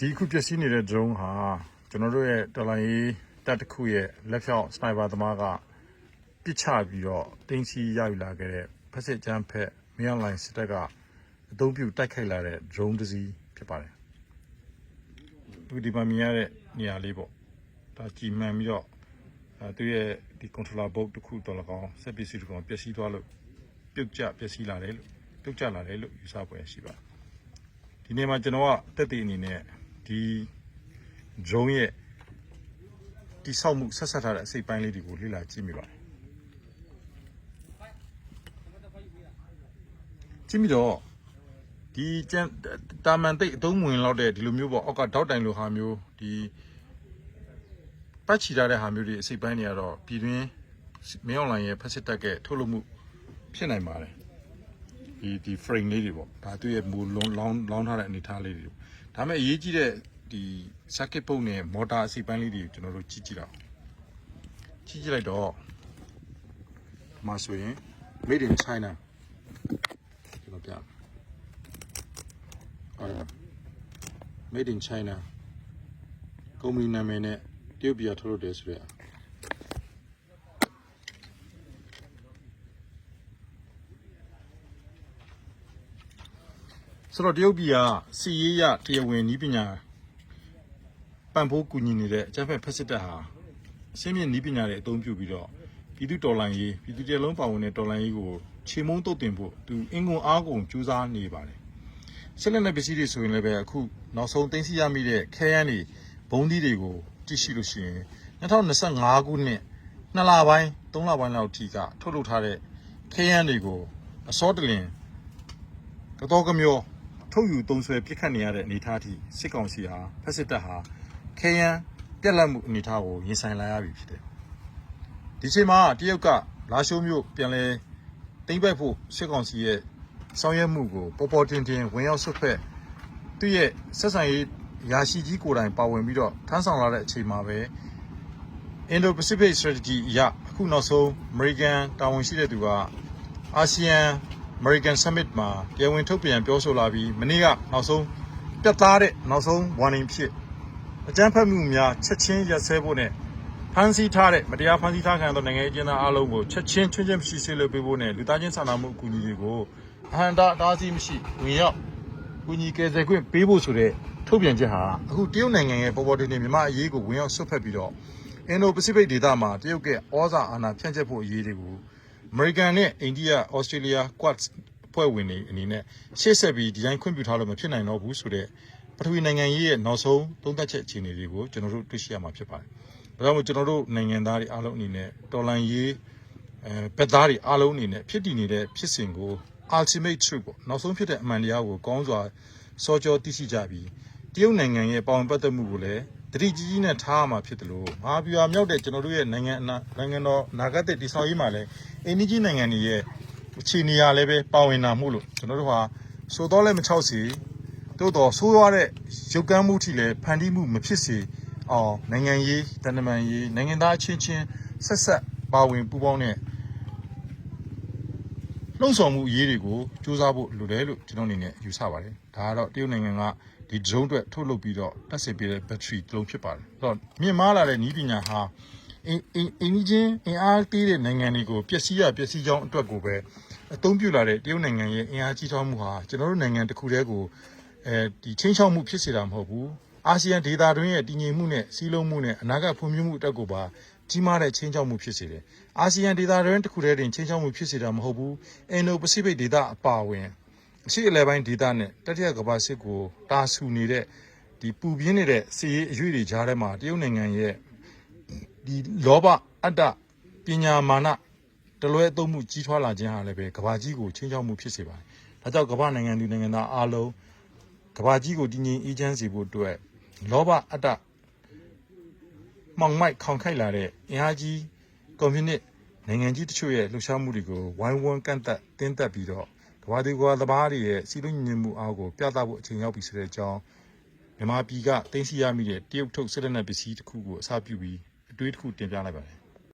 ဒီအခုပျက်စီးနေတဲ့ drone ဟာကျွန်တော်တို့ရဲ့တော်လိုင်းရေးတပ်တစ်ခုရဲ့လက်ဖြောင့်စနိုက်ပါသမားကပစ်ချပြီးတော့တင်းစီရယူလာခဲ့တဲ့ဖက်စစ်ကျန်းဖက်မြောင်လိုင်းစစ်တပ်ကအသုံးပြုတိုက်ခိုက်လာတဲ့ drone တစ်စီးဖြစ်ပါတယ်ဒီဒီမှာမြင်ရတဲ့နေရာလေးပေါ့ဒါကြည်မှန်ပြီးတော့အဲသူရဲ့ဒီ controller board တစ်ခုတော်လကောင်စက်ပစ္စည်းတစ်ခုပျက်စီးသွားလို့ပြုတ်ကျပျက်စီးလာတယ်လို့ပြုတ်ကျလာတယ်လို့ယူဆပွင့်ရှိပါတယ်ဒီနေ့မှာကျွန်တော်ကတက်တည်အနေနဲ့ ဒီ drone ရဲ့တိဆောက်မှုဆက်ဆက်ထားတဲ့အစိပ်ပိုင်းလေးတွေကိုလေ့လာကြည့်မိပါတယ်ကြည့်မိတော့ဒီကျန်တာမန်တိတ်အသုံးဝင်လောက်တဲ့ဒီလိုမျိုးပေါ့အောက်ကတောက်တိုင်လိုဟာမျိုးဒီပတ်ချီထားတဲ့ဟာမျိုးတွေအစိပ်ပိုင်းတွေကတော့ပြည်တွင်းမင်းအွန်လိုင်းရဲ့ဖက်စစ်တက်ကထုတ်လုပ်မှုဖြစ်နိုင်ပါတယ်ဒီဒီ frame လေးတွေပေါ့ဒါသူ့ရဲ့မူလုံးလောင်းလောင်းထားတဲ့အနေအထားလေးတွေပေါ့ ဒါပေမဲ့အရေးကြီးတဲ့ဒီ circuit board နဲ့ motor အစိပ်ပိုင်းလေးတွေကိုကျွန်တော်တို့ကြည့်ကြည့်တော့ကြည့်ကြည့်လိုက်တော့ဒီမှာဆိုရင် made in China ကျွန်တော်ပြမယ်အဲ့ဒါ made in China ကုမ္ပဏီနာမည်နဲ့တရုတ်ပြည်ကထုတ်လုပ်တယ်ဆိုတဲ့ ဆိုတော့တရုတ်ပြည်ကစီရေးရတရားဝင်ဤပညာပံ့ပိုးကူညီနေတဲ့အကြမ်းဖက်ဖက်စစ်တပ်ဟာအစင်းမြင့်ဤပညာတွေအသုံးပြုပြီးတော့ပြည်သူတော်လှန်ရေးပြည်သူတရလုံးပါဝင်တဲ့တော်လှန်ရေးကိုခြေမုံတုတ်တင်ဖို့သူအင်ကွန်အားကုန်ကြိုးစားနေပါတယ်ဆက်လက်တဲ့ပစ္စည်းတွေဆိုရင်လည်းပဲအခုနောက်ဆုံးသိမ်းဆည်းရမိတဲ့ခဲယမ်းတွေဘုံသီးတွေကိုကြည့်ရှိလို့ရှိရင်2025ခုနှစ်နှစ်လပိုင်းသုံးလပိုင်းလောက်အထိကထုတ်လုပ်ထားတဲ့ခဲယမ်းတွေကိုအစောတလင်တော်တော်ကမျော ထုတ်ယူသုံးဆွဲပြစ်ခတ်နေရတဲ့အနေအထားအထိစစ်ကောင်စီဟာဖက်စစ်တပ်ဟာခဲယမ်းပြက်လက်မှုအနေအထားကိုရင်ဆိုင်လာရပြီဖြစ်တယ်။ဒီချိန်မှာတရုတ်ကလာရှိုးမြို့ပြန်လဲသိမ့်ပိုက်ဖို့စစ်ကောင်စီရဲ့ဆောင်ရွက်မှုကိုပေါ်ပေါ်တင်တင်ဝင်ရောက်ဆွတ်ဖက်သူ့ရဲ့ဆက်ဆံရေးရာရှိကြီးကိုယ်တိုင်ပါဝင်ပြီးတော့ထမ်းဆောင်လာတဲ့အချိန်မှာပဲ Indo-Pacific Strategy အရအခုနောက်ဆုံး American တာဝန်ရှိတဲ့သူကအာဆီယံ American Summit မှာတရားဝင်ထုတ်ပြန်ပြောဆိုလာပြီးမနေ့ကနောက်ဆုံးပြတ်သားတဲ့နောက်ဆုံး warning ဖြစ်အကြမ်းဖက်မှုများချက်ချင်းရပ်စဲဖို့နဲ့ဖမ်းဆီးထားတဲ့မတရားဖမ်းဆီးထားခံရသောနိုင်ငံရေးကျင်းသားအလုံးကိုချက်ချင်းချွင်းချင်းမရှိဆေးလို့ပေးဖို့နဲ့လူသားချင်းစာနာမှုအကူအညီတွေကိုအဟံတာအတားအဆီးမရှိဝင်ရောက်ကူညီကယ်ဆယ်ခွင့်ပေးဖို့ဆိုတဲ့ထုတ်ပြန်ချက်ဟာအခုတရုတ်နိုင်ငံရဲ့ပေါ်ပေါ်တင်တင်မြန်မာအရေးကိုဝင်ရောက်ဆွတ်ဖက်ပြီးတော့ Indo-Pacific ဒေသမှာတရုတ်ကဩဇာအာဏာဖြန့်ကျက်ဖို့အရေးတွေကို American နဲ့ India, Australia, Quad ဖွဲ့ဝင်တွေအနေနဲ့ရှေ့ဆက်ပြီးဒီတိုင်းခွင့်ပြုထားလို့မဖြစ်နိုင်တော့ဘူးဆိုတော့ပထဝီနိုင်ငံရေးရဲ့နောက်ဆုံးသုံးသပ်ချက်အခြေအနေတွေကိုကျွန်တော်တို့တွေ့ရှိရမှာဖြစ်ပါတယ်။ဒါကြောင့်မို့ကျွန်တော်တို့နိုင်ငံသားတွေအားလုံးအနေနဲ့တော်လန်ရေးအဲဘက်သားတွေအားလုံးအနေနဲ့ဖြစ်တည်နေတဲ့ဖြစ်စဉ်ကို ultimate truth ပေါ့နောက်ဆုံးဖြစ်တဲ့အမှန်တရားကိုကောင်းစွာစောကြောသိရှိကြပြီးတရုတ်နိုင်ငံရဲ့ပါဝင်ပတ်သက်မှုကိုလည်း တတိကြီးကြီးနဲ့ထားရမှာဖြစ်တယ်လို့မဟာဗျူဟာမြောက်တဲ့ကျွန်တော်တို့ရဲ့နိုင်ငံအနာနိုင်ငံတော်နာဂတ်တဲ့တည်ဆောက်ရေးမှာလည်းအင်းကြီးနိုင်ငံတွေရဲ့အခြေအနေရလည်းပဲပါဝင်နာမှုလို့ကျွန်တော်တို့ဟာဆိုတော့လည်းမချောက်စီတိုးတော်ဆိုးရွားတဲ့ရုပ်ကမ်းမှုထိလည်းဖန်တီးမှုမဖြစ်စေအောင်နိုင်ငံရေးတန်တမန်ရေးနိုင်ငံသားအချင်းချင်းဆက်ဆက်ပါဝင်ပူးပေါင်းတဲ့ လှုံ့ဆော်မှုအရေးတွေကိုစူးစမ်းဖို့လိုတယ်လို့ကျွန်တော်အနေနဲ့ယူဆပါတယ်။ဒါကတော့တရုတ်နိုင်ငံကဒီ drone အတွက်ထုတ်လုပ်ပြီးတော့တက်ဆင်ပေးတဲ့ battery တစ်လုံးဖြစ်ပါတယ်။အဲ့တော့မြင့်မားလာတဲ့နည်းပညာဟာအင်းအင်းအင်းချင်းအင်အားသေးတဲ့နိုင်ငံတွေကိုပျက်စီးရပျက်စီးကြောင်းအတွက်ကိုပဲအသုံးပြုလာတဲ့တရုတ်နိုင်ငံရဲ့အင်အားကြီးထွားမှုဟာကျွန်တော်တို့နိုင်ငံတစ်ခုတည်းကိုအဲဒီချင်းချောက်မှုဖြစ်စေတာမဟုတ်ဘူး။အာဆီယံဒေသတွင်းရဲ့တည်ငြိမ်မှုနဲ့စီးလုံးမှုနဲ့အနာဂတ်ဖွံ့ဖြိုးမှုအတွက်ကိုပါ ကြီးမားတဲ့ချင်းချောက်မှုဖြစ်စေတယ်။အာဆီယံဒေသတွင်းတစ်ခုတည်းတင်ချင်းချောက်မှုဖြစ်စေတာမဟုတ်ဘူး။အင်ဒိုပစိဖိတ်ဒေသအပါအဝင်အရှိအလဲပိုင်းဒေသနဲ့တတိယကမ္ဘာစစ်ကိုတာဆူနေတဲ့ဒီပူပြင်းနေတဲ့စီရေးအရွေတွေကြားထဲမှာတရုတ်နိုင်ငံရဲ့ဒီလောဘအတ္တပညာမာနတလွဲအသုံးမှုကြီးထွားလာခြင်းဟာလည်းပဲကမ္ဘာကြီးကိုချင်းချောက်မှုဖြစ်စေပါတယ်။ဒါကြောင့်ကမ္ဘာနိုင်ငံသူနိုင်ငံသားအားလုံးကမ္ဘာကြီးကိုတည်ငြိမ်အေးချမ်းစေဖို့အတွက်လောဘအတ္တ မှောင်မိုက်ခေါင်ခိုက်လာတဲ့အင်အားကြီးကွန်မြူနစ်နိုင်ငံကြီးတချို့ရဲ့လှုပ်ရှားမှုတွေကိုဝိုင်းဝန်းကန့်သက်တင်းသက်ပြီးတော့ကမ္ဘာသူကဘာသမားတွေရဲ့စီးလုံးညီညွတ်မှုအားကိုပြသဖို့အချိန်ရောက်ပြီဆိုတဲ့အကြောင်းမြန်မာပြည်ကတင်စီရမိတဲ့တရုတ်ထုတ်စစ်လက်နက်ပစ္စည်းတစ်ခုကိုအစပြုပြီးအတွေးတစ်ခုတင်ပြလိုက်ပါတယ်